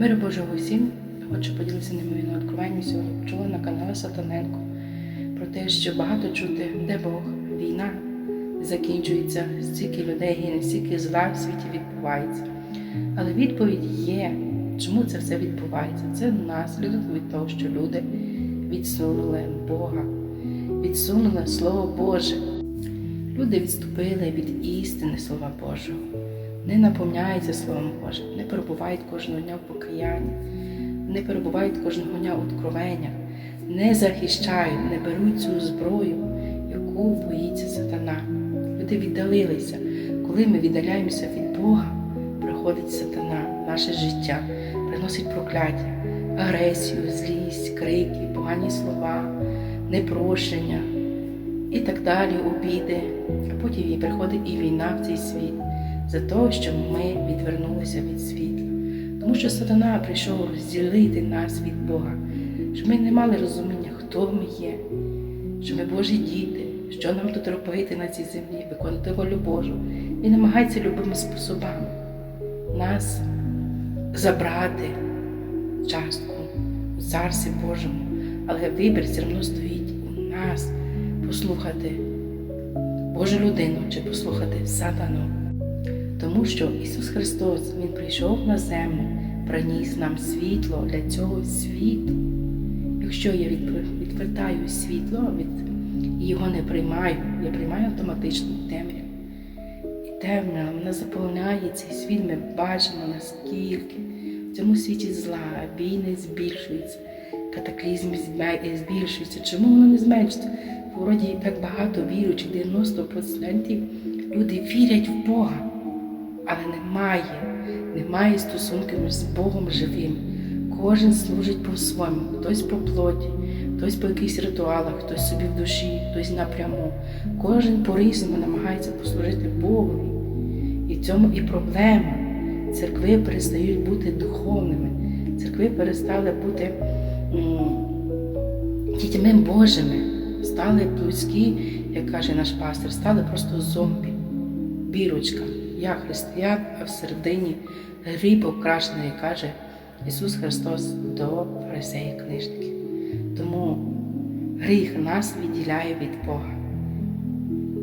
Миру Божого усім. Хочу поділитися неймовірним откровенням. Сьогодні почула на каналі Сатаненко про те, що багато чути, де Бог, війна закінчується, стільки людей гине, стільки зла в світі відбувається. Але відповідь є, чому це все відбувається. Це наслідок від того, що люди відсунули Бога, відсунули Слово Боже. Люди відступили від істини Слова Божого, не наповняються Словом Божим, не перебувають кожного дня в покаянні, не перебувають кожного дня у откровеннях, не захищають, не беруть цю зброю, яку боїться сатана. Люди віддалилися. Коли ми віддаляємося від Бога, приходить сатана наше життя, приносить прокляття, агресію, злість, крики, погані слова, непрощення і так далі, обіди. А потім і приходить і війна в цей світ за те, що ми відвернулися від світла. Тому що сатана прийшов розділити нас від Бога, щоб ми не мали розуміння, хто ми є, що ми Божі діти, що нам тут робити на цій землі, виконати волю Божу. І намагається любими способами нас забрати частку у Царстві Божому. Але вибір все одно стоїть у нас послухати Божу людину чи послухати сатану. Тому що Ісус Христос Він прийшов на землю, приніс нам світло для цього світу. Якщо я відвертаю світло від і його не приймаю, я приймаю автоматично темряву. І темрява вона заповняє цей світ, ми бачимо, наскільки в цьому світі зла, війни збільшуються, катаклізм збільшується. Чому воно не зменшиться? Вроді так багато віруючих, 90% люди вірять в Бога, але немає, немає стосунків з Богом живим. Кожен служить по-своєму, хтось по плоті, хтось по якихось ритуалах, хтось собі в душі, хтось напряму. Кожен по-різному намагається послужити Богові. І в цьому і проблема. Церкви перестають бути духовними, церкви перестали бути дітьми Божими, стали плотські, як каже наш пастор, стали просто зомбі, бірочка. Я християн, а всередині гріб окрашений, каже Ісус Христос до фарисеїв книжників. Тому гріх нас відділяє від Бога.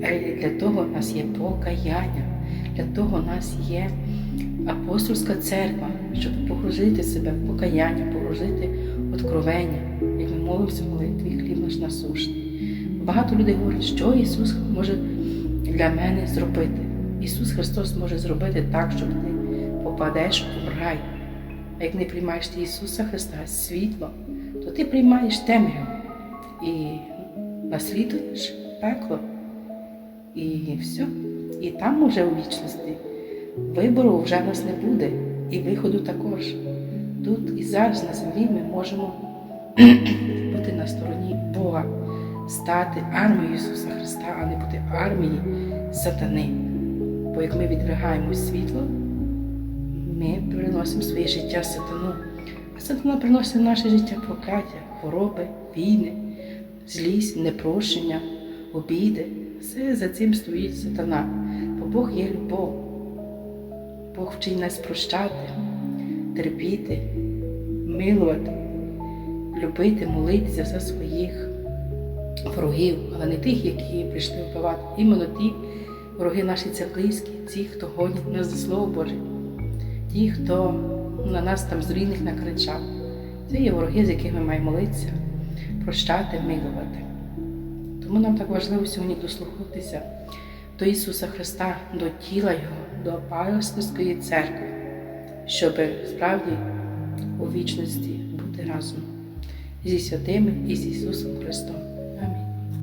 Е, Для того в нас є покаяння, для того в нас є апостольська церква, щоб погрузити себе в покаяння, погрузити откровення, як ми молимося молитві хліб наш насушний. Багато людей говорять, що Ісус може для мене зробити. Ісус Христос може зробити так, що ти попадеш у рай. А як не приймаєш ти Ісуса Христа світло, то ти приймаєш темряву і наслідуєш пекло. І все. І там уже у вічності вибору вже нас не буде, і виходу також. Тут і зараз на землі ми можемо бути на стороні Бога, стати армією Ісуса Христа, а не бути армією сатани. Бо як ми відригаємо світло, ми приносимо своє життя сатану. А сатана приносить в наше життя прокляття, хвороби, війни, злість, непрощення, обіди. Все за цим стоїть сатана. Бо Бог є любов. Бог вчить нас прощати, терпіти, милувати, любити, молитися за своїх ворогів, але не тих, які прийшли вбивати. Іменно ті вороги наші це близькі, ті, хто гонять нас за Слово Боже, ті, хто на нас там з накричав. Це є вороги, з якими ми маємо молитися, прощати, милувати. Тому нам так важливо сьогодні дослухатися до Ісуса Христа, до тіла Його, до апостольської церкви, щоб справді у вічності бути разом зі святими і з Ісусом Христом.